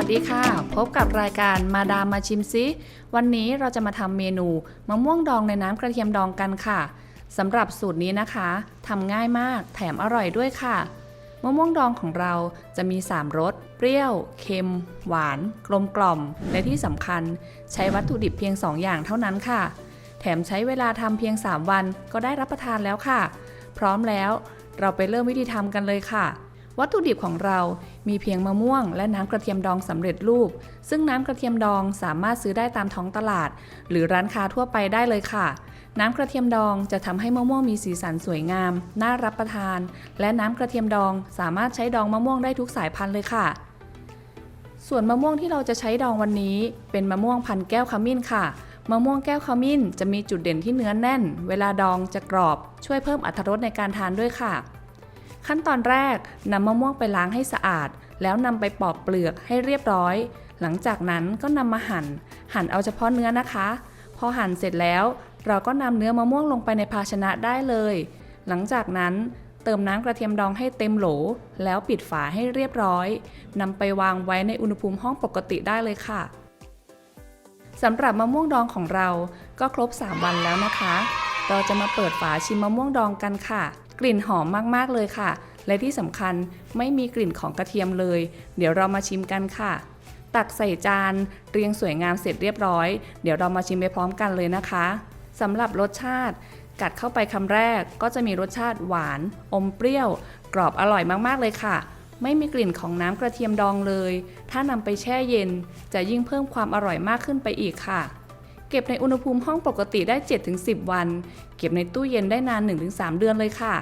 วัสดีค่ะ พบกับรายการมาดามมาชิมซิ วันนี้เราจะมาทำเมนูมะม่วงดองในน้ำกระเทียมดองกันค่ะสำหรับสูตรนี้นะคะทำง่ายมากแถมอร่อยด้วยค่ะมะม่วงดองของเราจะมี 3รสเปรี้ยว เค็ม หวาน กลมกล่อม และที่สำคัญใช้วัตถุดิบเพียง 2 อย่างเท่านั้นค่ะ แถมใช้เวลาทำเพียง 3 วันก็ได้รับประทานแล้วค่ะ พร้อมแล้วเราไปเริ่มวิธีทำกันเลยค่ะ วัตถุดิบของเรามีเพียงมะม่วง และน้ำกระเทียมดองสำเร็จรูป ซึ่งน้ำกระเทียมดองสามารถซื้อได้ตามท้องตลาด หรือร้านค้าทั่วไปได้เลยค่ะ น้ำกระเทียมดองจะทำให้มะม่วงมีสีสันสวยงาม น่ารับประทาน และน้ำกระเทียมดองสามารถใช้ดองมะม่วงได้ทุกสายพันธุ์เลยค่ะ ส่วนมะม่วงที่เราจะใช้ดองวันนี้ เป็นมะม่วงพันแก้วขมิ้นค่ะมะม่วงแก้วขมิ้นจะมีจุดเด่นที่เนื้อแน่น เวลาดองจะกรอบ ช่วยเพิ่มอรรถรสในการทานด้วยค่ะ ขั้นตอนแรกนำมะม่วงไปล้างให้สะอาด แล้วนำไปปอกเปลือกให้เรียบร้อย หลังจากนั้นก็นำมาหั่น หั่นเอาเฉพาะเนื้อนะคะ พอหั่นเสร็จแล้ว เราก็นำเนื้อมะม่วงลงไปในภาชนะได้เลย หลังจากนั้นเติมน้ำกระเทียมดองให้เต็มโหล แล้วปิดฝาให้เรียบร้อยนำไปวางไว้ในอุณหภูมิห้องปกติได้เลยค่ะสำหรับมะม่วงดองของเราก็ครบ 3 วันแล้วนะคะ เราจะมาเปิดฝาชิมมะม่วงดองกันค่ะ กลิ่นหอมมากๆเลยค่ะ และที่สำคัญไม่มีกลิ่นของกระเทียมเลย เดี๋ยวเรามาชิมกันค่ะ ตักใส่จานเรียงสวยงามเสร็จเรียบร้อย เดี๋ยวเรามาชิมไปพร้อมกันเลยนะคะสำหรับรสชาติ กัดเข้าไปคำแรกก็จะมีรสชาติหวาน อมเปรี้ยว กรอบอร่อยมากๆเลยค่ะไม่มีกลิ่นของน้ำกระเทียมดองเลย ถ้านำไปแช่เย็น จะยิ่งเพิ่มความอร่อยมากขึ้นไปอีกค่ะ เก็บในอุณหภูมิห้องปกติได้ 7-10 วัน เก็บในตู้เย็นได้นาน 1-3 เดือนเลยค่ะ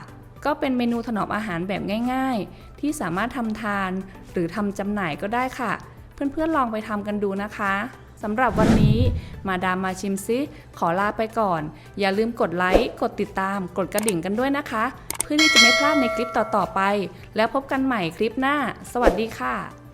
ก็เป็นเมนูถนอมอาหารแบบง่าย ๆ ที่สามารถทำทานหรือทำจำหน่ายก็ได้ค่ะ เพื่อนๆลองไปทำกันดูนะคะสำหรับวันนี้มาดามมาชิมซิขอลาไปก่อน อย่าลืมกดไลค์ กดติดตาม กดกระดิ่งกันด้วยนะคะ เพื่อที่จะไม่พลาดในคลิปต่อๆไป แล้วพบกันใหม่คลิปหน้า สวัสดีค่ะ